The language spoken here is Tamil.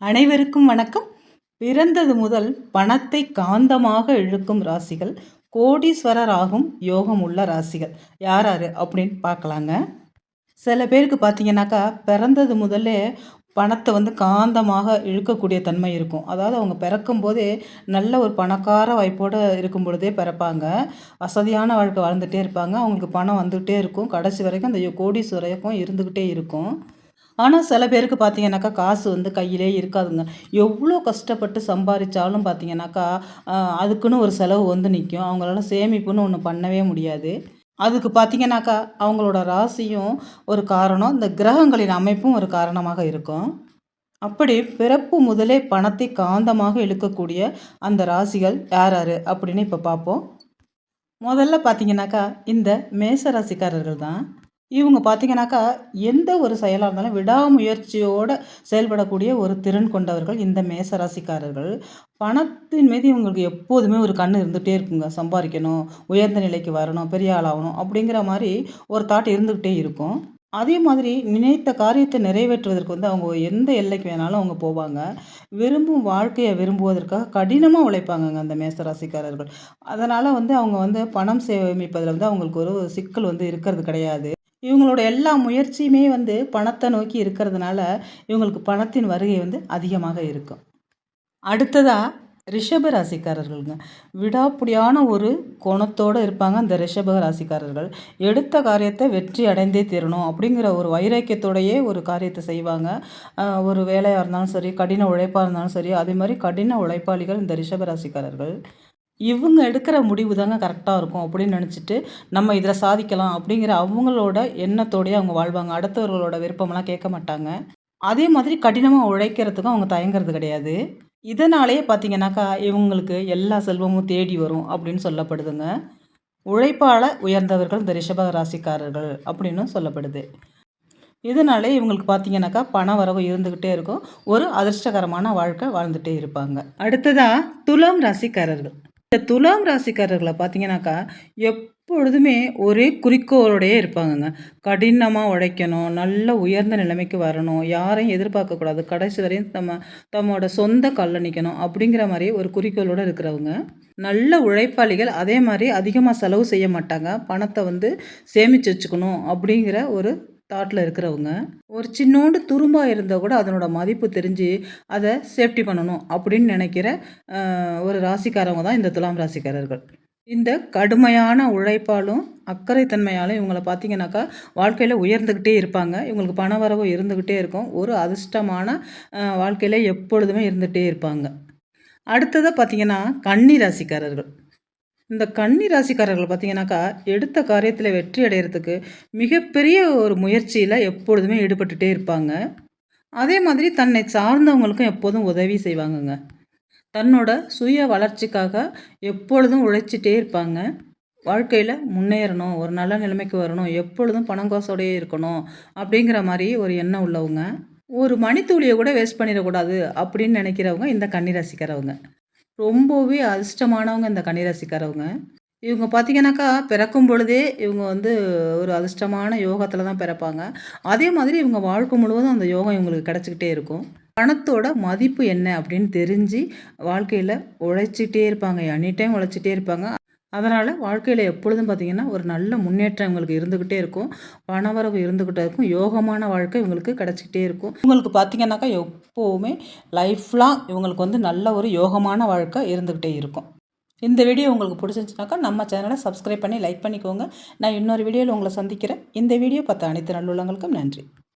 அனைவருக்கும் வணக்கம். பிறந்தது முதல் பணத்தை காந்தமாக இழுக்கும் ராசிகள் கோடீஸ்வரர் ஆகும் யோகம் உள்ள ராசிகள். யார் யார் அப்படின்னு பார்க்கலாங்க. சில பேருக்கு பார்த்தீங்கன்னாக்கா பிறந்தது முதல்ல பணத்தை வந்து காந்தமாக இழுக்கக்கூடிய தன்மை இருக்கும். அதாவது அவங்க பிறக்கும் போதே நல்ல ஒரு பணக்கார வாய்ப்போடு இருக்கும் பொழுதே பிறப்பாங்க. வசதியான வாழ்க்கை வாழ்ந்துகிட்டே இருப்பாங்க. அவங்களுக்கு பணம் வந்துகிட்டே இருக்கும். கடைசி வரைக்கும் அந்த கோடீஸ்வரையக்கும் இருந்துக்கிட்டே இருக்கும். ஆனால் சில பேருக்கு பார்த்தீங்கன்னாக்கா காசு வந்து கையிலே இருக்காதுங்க. எவ்வளோ கஷ்டப்பட்டு சம்பாதிச்சாலும் பார்த்தீங்கன்னாக்கா அதுக்குன்னு ஒரு செலவு வந்து நிற்கும் அவங்களால சேமிப்புன்னு ஒன்று பண்ணவே முடியாது. அதுக்கு பார்த்தீங்கன்னாக்கா அவங்களோட ராசியும் ஒரு காரணம் இந்த கிரகங்களின் அமைப்பும் ஒரு காரணமாக இருக்கும். அப்படி பிறப்பு முதலே பணத்தை காந்தமாக இழுக்கக்கூடிய அந்த ராசிகள் யார் யார் அப்படின்னு இப்போ பார்ப்போம் முதல்ல பார்த்தீங்கன்னாக்கா இந்த மேச ராசிக்காரர்கள் தான். இவங்க பார்த்தீங்கனாக்கா எந்த ஒரு செயலாக இருந்தாலும் விடாமுயற்சியோடு செயல்படக்கூடிய ஒரு திறன் கொண்டவர்கள் இந்த மேசராசிக்காரர்கள். பணத்தின் மீது இவங்களுக்கு எப்போதுமே ஒரு கண் இருந்துகிட்டே இருக்குங்க. சம்பாதிக்கணும் உயர்ந்த நிலைக்கு வரணும் பெரிய ஆளாகணும் அப்படிங்கிற மாதிரி ஒரு தாட் இருந்துக்கிட்டே இருக்கும். அதே மாதிரி நினைத்த காரியத்தை நிறைவேற்றுவதற்கு வந்து அவங்க எந்த எல்லைக்கு வேணாலும் அவங்க போவாங்க. விரும்பும் வாழ்க்கையை விரும்புவதற்காக கடினமாக உழைப்பாங்கங்க அந்த மேசராசிக்காரர்கள். அதனால் வந்து அவங்க வந்து பணம் சேமிப்பதில் வந்து அவங்களுக்கு ஒரு சிக்கல் வந்து இருக்கிறது கிடையாது. இவங்களோட எல்லா முயற்சியுமே வந்து பணத்தை நோக்கி இருக்கிறதுனால இவங்களுக்கு பணத்தின் வருகை வந்து அதிகமாக இருக்கும். அடுத்ததாக ரிஷப ராசிக்காரர்களுங்க. விடாப்புடியான ஒரு குணத்தோடு இருப்பாங்க அந்த ரிஷப ராசிக்காரர்கள். எடுத்த காரியத்தை வெற்றி அடைந்தே தீரணும் அப்படிங்கிற ஒரு வைராக்கியத்தோடையே ஒரு காரியத்தை செய்வாங்க. ஒரு வேலையாக இருந்தாலும் சரி கடின உழைப்பாக இருந்தாலும் சரி அதே மாதிரி கடின உழைப்பாளிகள் இந்த ரிஷப ராசிக்காரர்கள். இவங்க எடுக்கிற முடிவு தாங்க கரெக்டாக இருக்கும் அப்படின்னு நினச்சிட்டு நம்ம இதில் சாதிக்கலாம் அப்படிங்கிற அவங்களோட எண்ணத்தோடையே அவங்க வாழ்வாங்க. அடுத்தவர்களோட விருப்பமெல்லாம் கேட்க மாட்டாங்க. அதே மாதிரி கடினமாக உழைக்கிறதுக்கும் அவங்க தயங்குறது கிடையாது. இதனாலேயே பார்த்தீங்கன்னாக்கா இவங்களுக்கு எல்லா செல்வமும் தேடி வரும் அப்படின்னு சொல்லப்படுதுங்க. உழைப்பால் உயர்ந்தவர்கள் இந்த ரிஷப ராசிக்காரர்கள் அப்படின்னு சொல்லப்படுது. இதனாலே இவங்களுக்கு பார்த்தீங்கன்னாக்கா பண வரவு இருந்துக்கிட்டே இருக்கும். ஒரு அதிர்ஷ்டகரமான வாழ்க்கை வாழ்ந்துகிட்டே இருப்பாங்க. அடுத்ததாக துலாம் ராசிக்காரர்கள். இந்த துலாம் ராசிக்காரர்களை பார்த்தீங்கன்னாக்கா எப்பொழுதுமே ஒரே குறிக்கோளோடையே இருப்பாங்கங்க. கடினமாக உழைக்கணும் நல்ல உயர்ந்த நிலைமைக்கு வரணும் யாரையும் எதிர்பார்க்கக்கூடாது கடைசி வரையும் நம்ம தம்மோட சொந்த கல்ல நிற்கணும் அப்படிங்கிற மாதிரி ஒரு குறிக்கோளோடு இருக்கிறவங்க. நல்ல உழைப்பாளிகள் அதே மாதிரி அதிகமாக செலவு செய்ய மாட்டாங்க. பணத்தை வந்து சேமித்து வச்சுக்கணும் அப்படிங்கிற ஒரு தாட்டில் இருக்கிறவங்க ஒரு சின்னோண்டு துரும்பாக இருந்தால் கூட அதனோட மதிப்பு தெரிஞ்சு அதை சேஃப்டி பண்ணணும் அப்படின்னு நினைக்கிற ஒரு ராசிக்காரவங்க தான் இந்த துலாம் ராசிக்காரர்கள். இந்த கடுமையான உழைப்பாலும் அக்கறைத்தன்மையாலும் இவங்களை பார்த்தீங்கன்னாக்கா வாழ்க்கையில் உயர்ந்துக்கிட்டே இருப்பாங்க. இவங்களுக்கு பண வரவு இருந்துக்கிட்டே இருக்கும். ஒரு அதிர்ஷ்டமான வாழ்க்கையில் எப்பொழுதுமே இருந்துகிட்டே இருப்பாங்க. அடுத்ததாக பார்த்தீங்கன்னா கன்னி ராசிக்காரர்கள். இந்த கன்னி ராசிக்காரர்கள் பார்த்தீங்கன்னாக்கா எடுத்த காரியத்தில் வெற்றி அடைகிறதுக்கு மிகப்பெரிய ஒரு முயற்சியில் எப்பொழுதுமே ஈடுபட்டுகிட்டே இருப்பாங்க. அதே மாதிரி தன்னை சார்ந்தவங்களுக்கும் எப்போதும் உதவி செய்வாங்கங்க. தன்னோட சுய வளர்ச்சிக்காக எப்பொழுதும் உழைச்சிட்டே இருப்பாங்க. வாழ்க்கையில் முன்னேறணும் ஒரு நல்ல நிலைமைக்கு வரணும் எப்பொழுதும் பணம் காசோடையே இருக்கணும் அப்படிங்கிற மாதிரி ஒரு எண்ணம் உள்ளவங்க. ஒரு மணித்துளியை கூட வேஸ்ட் பண்ணிடக்கூடாது அப்படின்னு நினைக்கிறவங்க இந்த கன்னிராசிக்காரவங்க ரொம்பவே அதிர்ஷ்டமானவங்க இந்த கன்னிராசிக்காரவங்க. இவங்க பார்த்தீங்கன்னாக்கா பிறக்கும் பொழுதே இவங்க வந்து ஒரு அதிர்ஷ்டமான யோகத்தில் தான் பிறப்பாங்க. அதே மாதிரி இவங்க வாழ்க்கை முழுவதும் அந்த யோகம் இவங்களுக்கு கிடச்சிக்கிட்டே இருக்கும். பணத்தோட மதிப்பு என்ன அப்படின்னு தெரிஞ்சு வாழ்க்கையில் உழைச்சிட்டே இருப்பாங்க. எனி டைம் உழைச்சிட்டே இருப்பாங்க. அதனால் வாழ்க்கையில் எப்பொழுதும் பார்த்திங்கன்னா ஒரு நல்ல முன்னேற்றம் இவங்களுக்கு இருந்துக்கிட்டே இருக்கும். பணவரவு இருந்துக்கிட்டே இருக்கும். யோகமான வாழ்க்கை இவங்களுக்கு கிடச்சிக்கிட்டே இருக்கும். இவங்களுக்கு பார்த்திங்கனாக்கா எப்போவுமே லைஃப்லாம் இவங்களுக்கு வந்து நல்ல ஒரு யோகமான வாழ்க்கை இருந்துக்கிட்டே இருக்கும். இந்த வீடியோ உங்களுக்கு பிடிச்சிருந்துச்சுனாக்கா நம்ம சேனலை சப்ஸ்கிரைப் பண்ணி லைக் பண்ணிக்கோங்க. நான் இன்னொரு வீடியோவில் உங்களை சந்திக்கிறேன். இந்த வீடியோ பார்த்த அனைத்து நல்லுள்ளங்களுக்கும் நன்றி.